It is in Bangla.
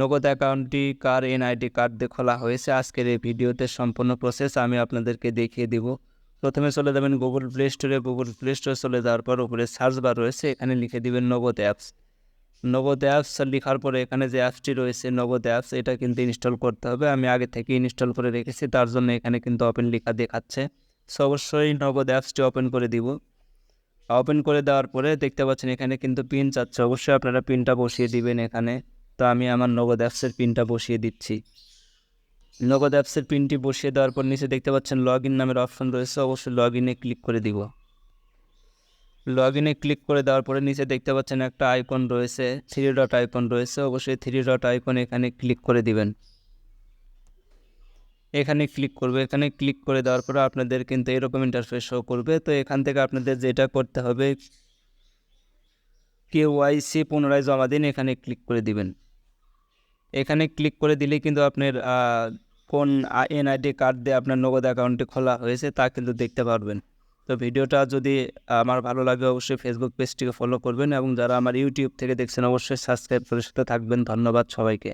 নগদ অ্যাকাউন্টটি কার এনআইডি কার্ড দিয়ে খোলা হয়েছে আজকের এই ভিডিওতে সম্পূর্ণ প্রসেস আমি আপনাদেরকে দেখিয়ে দিব। প্রথমে চলে যাবেন গুগল প্লে স্টোরে গুগল প্লে স্টোরে চলে যাওয়ার পর উপরে সার্চ বার রয়েছে, এখানে লিখে দিবেন নগদ অ্যাপস নগদ অ্যাপস লেখার পরে এখানে যে অ্যাপসটি রয়েছে, নগদ অ্যাপস এটা কিন্তু ইনস্টল করতে হবে। আমি আগে থেকে ইনস্টল করে রেখেছি, তার জন্য এখানে কিন্তু ওপেন লেখা দেখাচ্ছে। সো অবশ্যই নগদ অ্যাপসটি ওপেন করে দিব। ওপেন করে দেওয়ার পরে দেখতে পাচ্ছেন এখানে কিন্তু পিন চাচ্ছে। অবশ্যই আপনারা পিনটা বসিয়ে দিবেন এখানে। তো আমি আমার নগদ অ্যাপসের পিনটা বসিয়ে দিচ্ছি। নগদ অ্যাপসের পিনটি বসিয়ে দেওয়ার পর নিচে দেখতে পাচ্ছেন লগ ইন নামের অপশন রয়েছে, অবশ্যই লগ ইনে ক্লিক করে দিব। লগ ইনে ক্লিক করে দেওয়ার পরে নিচে দেখতে পাচ্ছেন একটা আইকন রয়েছে থ্রি ডট আইকন রয়েছে, অবশ্যই থ্রি ডট আইকন এখানে ক্লিক করে দিবেন। এখানে ক্লিক করবে, এখানে ক্লিক করে দেওয়ার পরে আপনাদের কিন্তু এরকম ইন্টারফেস শো করবে। তো এখান থেকে আপনাদের যেটা করতে হবে কে ওয়াইসি পুনরায় জমা দিন, এখানে ক্লিক করে দিবেন। এখানে ক্লিক করে দিলে কিন্তু আপনার কোন এনআইডি কার্ড দিয়ে আপনার নগদ অ্যাকাউন্টটি খোলা হয়েছে, তা কিন্তু দেখতে পারবেন। তো ভিডিওটা যদি আমার ভালো লাগে, অবশ্যই ফেসবুক পেজটিকে ফলো করবেন এবং যারা আমার ইউটিউব থেকে দেখছেন, অবশ্যই সাবস্ক্রাইব করে সাথে থাকবেন। ধন্যবাদ সবাইকে।